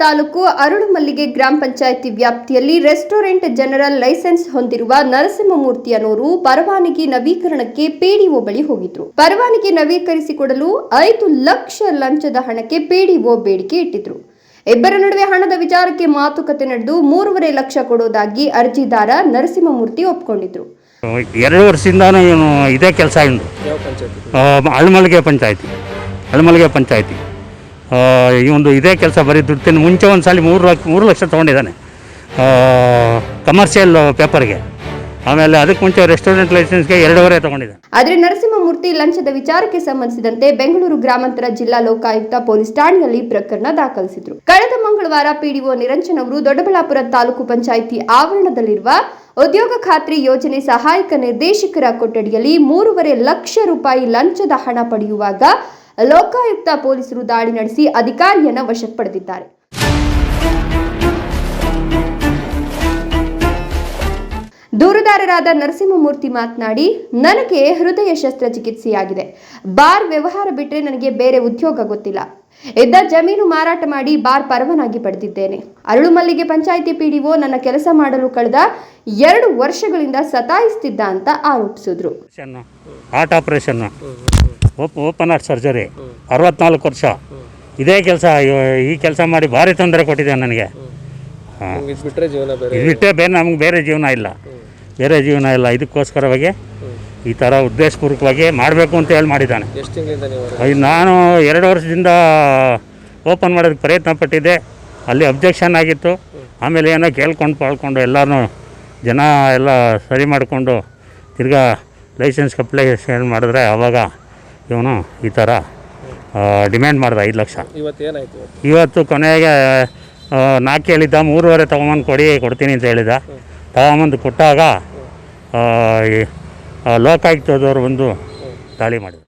ತಾಲೂಕು ಅರಳುಮಲ್ಲಿಗೆ ಗ್ರಾಮ ಪಂಚಾಯಿತಿ ವ್ಯಾಪ್ತಿಯಲ್ಲಿ restaurant general licence ಹೊಂದಿರುವ ನರಸಿಂಹಮೂರ್ತಿ ಅನ್ನೋರು ಪರವಾನಗಿ ನವೀಕರಣಕ್ಕೆ ಪಿಡಿಒ ಬಳಿ ಹೋಗಿದ್ರು. ಪರವಾನಗಿ ನವೀಕರಿಸಿಕೊಡಲು ಐದು ಲಕ್ಷ ಲಂಚದ ಹಣಕ್ಕೆ ಪಿಡಿಒ ಬೇಡಿಕೆ ಇಟ್ಟಿದ್ರು. ಇಬ್ಬರ ನಡುವೆ ಹಣದ ವಿಚಾರಕ್ಕೆ ಮಾತುಕತೆ ನಡೆದು ಮೂರುವರೆ ಲಕ್ಷ ಕೊಡೋದಾಗಿ ಅರ್ಜಿದಾರ ನರಸಿಂಹಮೂರ್ತಿ ಒಪ್ಪಿಕೊಂಡಿದ್ರು ಎರಡು ವರ್ಷದಿಂದ ಇದೇ ಕೆಲಸ ಯಾವ ಪಂಚಾಯತಿ. ಅಳಮಲ್ಗೆ ಪಂಚಾಯತಿ. ಅಳಮಲ್ಗೆ ಒಂದು ಇದೇ ಕೆಲಸ ಬರೀ ದುಡ್ತಿನ ಮುಂಚೆ ಒಂದು ಸಲ ಮೂರು ಲಕ್ಷ ಮೂರು ಲಕ್ಷ ತೊಗೊಂಡಿದ್ದಾನೆ. ಕಮರ್ಷಿಯಲ್ ಪೇಪರ್ಗೆ ಆಮೇಲೆ ಅದಕ್ಕೆ ಮುಂಚೆ ರೆಸ್ಟೋರೆಂಟ್ ಲೈಸೆನ್ಸ್ಗೆ ಎರಡೂವರೆ ತೊಗೊಂಡಿದೆ ಆದರೆ ನರಸಿಂಹಮೂರ್ತಿ ಲಂಚದ ವಿಚಾರಕ್ಕೆ ಸಂಬಂಧಿಸಿದಂತೆ ಬೆಂಗಳೂರು ಗ್ರಾಮಾಂತರ ಜಿಲ್ಲಾ ಲೋಕಾಯುಕ್ತ ಪೊಲೀಸ್ ಠಾಣೆಯಲ್ಲಿ ಪ್ರಕರಣ ದಾಖಲಿಸಿದ್ರು. ಕಳೆದ ಮಂಗಳವಾರ ಪಿಡಿಒ ನಿರಂಜನ್ ಅವರು ದೊಡ್ಡಬಳ್ಳಾಪುರ ತಾಲೂಕು ಪಂಚಾಯಿತಿ ಆವರಣದಲ್ಲಿರುವ ಉದ್ಯೋಗ ಖಾತ್ರಿ ಯೋಜನೆ ಸಹಾಯಕ ನಿರ್ದೇಶಕರ ಕೊಠಡಿಯಲ್ಲಿ ಮೂರುವರೆ ಲಕ್ಷ ರೂಪಾಯಿ ಲಂಚದ ಹಣ ಪಡೆಯುವಾಗ ಲೋಕಾಯುಕ್ತ ಪೊಲೀಸರು ದಾಳಿ ನಡೆಸಿ ಅಧಿಕಾರಿಯನ್ನ ವಶಕ್ಕೆ ಪಡೆದಿದ್ದಾರೆ ದೂರುದಾರರಾದ ನರಸಿಂಹಮೂರ್ತಿ ಮಾತನಾಡಿ, ನನಗೆ ಹೃದಯ ಶಸ್ತ್ರಚಿಕಿತ್ಸೆಯಾಗಿದೆ. ಬಾರ್ ವ್ಯವಹಾರ ಬಿಟ್ಟರೆ ನನಗೆ ಬೇರೆ ಉದ್ಯೋಗ ಗೊತ್ತಿಲ್ಲ. ಇದ್ದ ಜಮೀನು ಮಾರಾಟ ಮಾಡಿ ಬಾರ್ ಪರವಾನಗಿ ಪಡೆದಿದ್ದೇನೆ. ಅರಳುಮಲ್ಲಿಗೆ ಪಂಚಾಯಿತಿ ಪಿಡಿಒ ನನ್ನ ಕೆಲಸ ಮಾಡಲು ಕಳೆದ ಎರಡು ವರ್ಷಗಳಿಂದ ಸತಾಯಿಸ್ತಿದ್ದ ಅಂತ ಆರೋಪಿಸಿದ್ರು. Operation op open heart surgery. ಅರವತ್ನಾಲ್ಕು ವರ್ಷ. ಇದೇ ಕೆಲಸ ಈ ಕೆಲಸ ಮಾಡಿ ಭಾರಿ ತೊಂದರೆ ಕೊಟ್ಟಿದೆ ನನಗೆ. ಹಾಂ. ಇದು ಬಿಟ್ಟರೆ ಜೀವನ ಬೇರೆ ಇದು ಬಿಟ್ಟರೆ ಬೇರೆ ನಮ್ಗೆ ಬೇರೆ ಜೀವನ ಇಲ್ಲ. ಬೇರೆ ಜೀವನ ಇಲ್ಲ. ಇದಕ್ಕೋಸ್ಕರವಾಗಿ ಈ ಥರ ಉದ್ದೇಶಪೂರ್ವಕವಾಗಿ ಮಾಡಬೇಕು ಅಂತ ಹೇಳಿ ಮಾಡಿದ್ದಾನೆ. ಎಷ್ಟು ತಿಂಗಳಿಂದ ನೀವು ಇದು ನಾನು ಎರಡು ವರ್ಷದಿಂದ ಓಪನ್ ಮಾಡೋದಕ್ಕೆ ಪ್ರಯತ್ನ ಪಟ್ಟಿದ್ದೆ. ಅಲ್ಲಿ ಅಬ್ಜೆಕ್ಷನ್ ಆಗಿತ್ತು. ಆಮೇಲೆ ಏನೋ ಕೇಳ್ಕೊಂಡು ಪಾಳ್ಕೊಂಡು ಎಲ್ಲರೂ ಜನ ಎಲ್ಲ ಸರಿ ಮಾಡಿಕೊಂಡು ತಿರ್ಗಾ ಲೈಸೆನ್ಸ್ ಅಪ್ಲಿಕೇಶನ್ ಮಾಡಿದ್ರೆ ಆವಾಗ ಇವನು ಈ ಥರ ಡಿಮ್ಯಾಂಡ್ ಮಾಡಿದ ಐದು ಲಕ್ಷ. ಇವತ್ತು ಕೊನೆಗೆ ನಾಲ್ಕು ಹೇಳಿದ್ದ ಮೂರುವರೆ ತೊಗೊಂಬಂದು ಕೊಡಿ ಕೊಡ್ತೀನಿ ಅಂತ ಹೇಳಿದ. ತಗೊಂಬಂದು ಕೊಟ್ಟಾಗ ಲೋಕಾಯುಕ್ತದವ್ರು ಬಂದು ದಾಳಿ ಮಾಡಿದ್ರು.